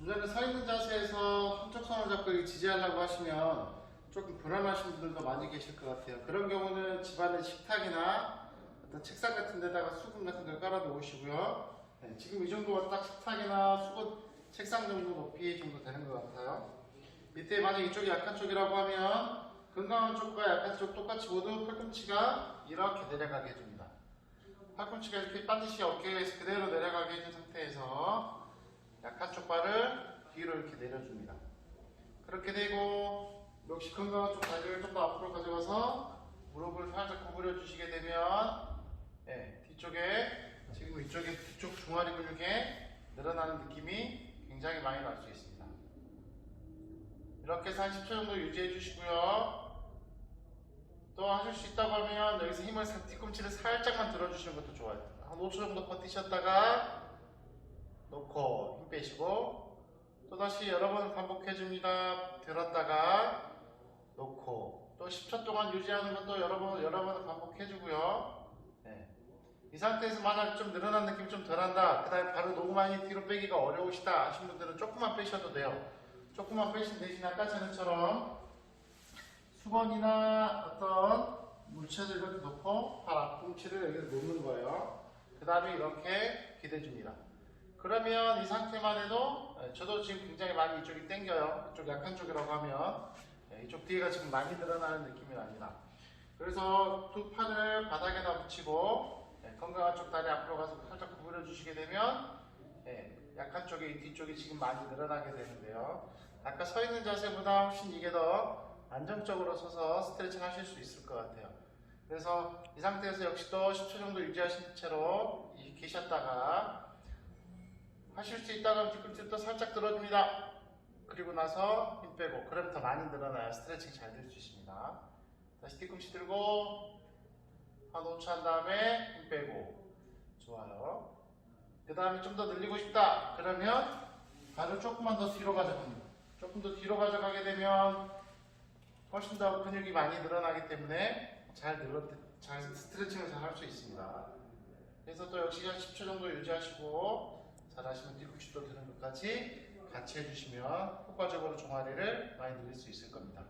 좀 전에 서 있는 자세에서 한쪽 손을 잡고 지지하려고 하시면 조금 불안하신 분들도 많이 계실 것 같아요. 그런 경우는 집안의 식탁이나 어떤 책상 같은 데다가 수금 같은 걸 깔아 놓으시고요. 네, 지금 이 정도가 딱 식탁이나 수건 책상 정도 높이 정도 되는 것 같아요. 밑에 만약 이쪽이 약한 쪽이라고 하면 건강한 쪽과 약한 쪽 똑같이 모두 팔꿈치가 이렇게 내려가게 해줍니다. 팔꿈치가 이렇게 반드시 어깨에서 그대로 내려가게 해준 상태에서 약한 쪽 발을 뒤로 이렇게 내려줍니다. 그렇게 되고 역시 건강한 쪽 다리를 좀 더 앞으로 가져가서 무릎을 살짝 구부려 주시게 되면 예, 뒤쪽에 지금 이쪽에 뒤쪽 종아리 근육에 늘어나는 느낌이 굉장히 많이 날 수 있습니다. 이렇게 해서 한 10초 정도 유지해 주시고요. 또 하실 수 있다고 하면 여기서 힘을 살- 뒤꿈치를 살짝만 들어주시는 것도 좋아요. 한 5초 정도 버티셨다가 놓고 힘 빼시고 또 다시 여러 번 반복해 줍니다. 들었다가 놓고 또 10초 동안 유지하는 것도 여러 번 여러 번 반복해 주고요. 네. 이 상태에서 만약 좀 늘어난 느낌 좀 덜한다. 그 다음에 바로 너무 많이 뒤로 빼기가 어려우시다 하신 분들은 조금만 빼셔도 돼요. 조금만 빼신 대신 아까 전에처럼 수건이나 어떤 물체를 이렇게 놓고 발 앞꿈치를 여기 놓는 거예요. 그 다음에 이렇게 기대줍니다. 그러면 이 상태만 해도 예, 저도 지금 굉장히 많이 이쪽이 당겨요. 이쪽 약한 쪽이라고 하면 예, 이쪽 뒤에가 지금 많이 늘어나는 느낌이 납니다. 그래서 두 팔을 바닥에다 붙이고 예, 건강한 쪽 다리 앞으로 가서 살짝 구부려 주시게 되면 예, 약한 쪽이 뒤쪽이 지금 많이 늘어나게 되는데요. 아까 서 있는 자세보다 훨씬 이게 더 안정적으로 서서 스트레칭 하실 수 있을 것 같아요. 그래서 이 상태에서 역시 또 10초 정도 유지하신 채로 이- 계셨다가 하실 수 있다면 뒤꿈치를 또 살짝 들어줍니다. 그리고 나서 힘 빼고 그러면 더 많이 늘어나야 스트레칭 잘 될 수 있습니다. 다시 뒤꿈치 들고 한 5초 한 다음에 힘 빼고 좋아요. 그 다음에 좀 더 늘리고 싶다 그러면 발을 조금만 더 뒤로 가져갑니다. 조금 더 뒤로 가져가게 되면 훨씬 더 근육이 많이 늘어나기 때문에 잘 늘어 잘 스트레칭을 잘 할 수 있습니다. 그래서 또 역시 한 10초 정도 유지하시고 잘하시면 뒤꿈치도 드는 것까지 같이 해주시면 효과적으로 종아리를 많이 늘릴 수 있을 겁니다.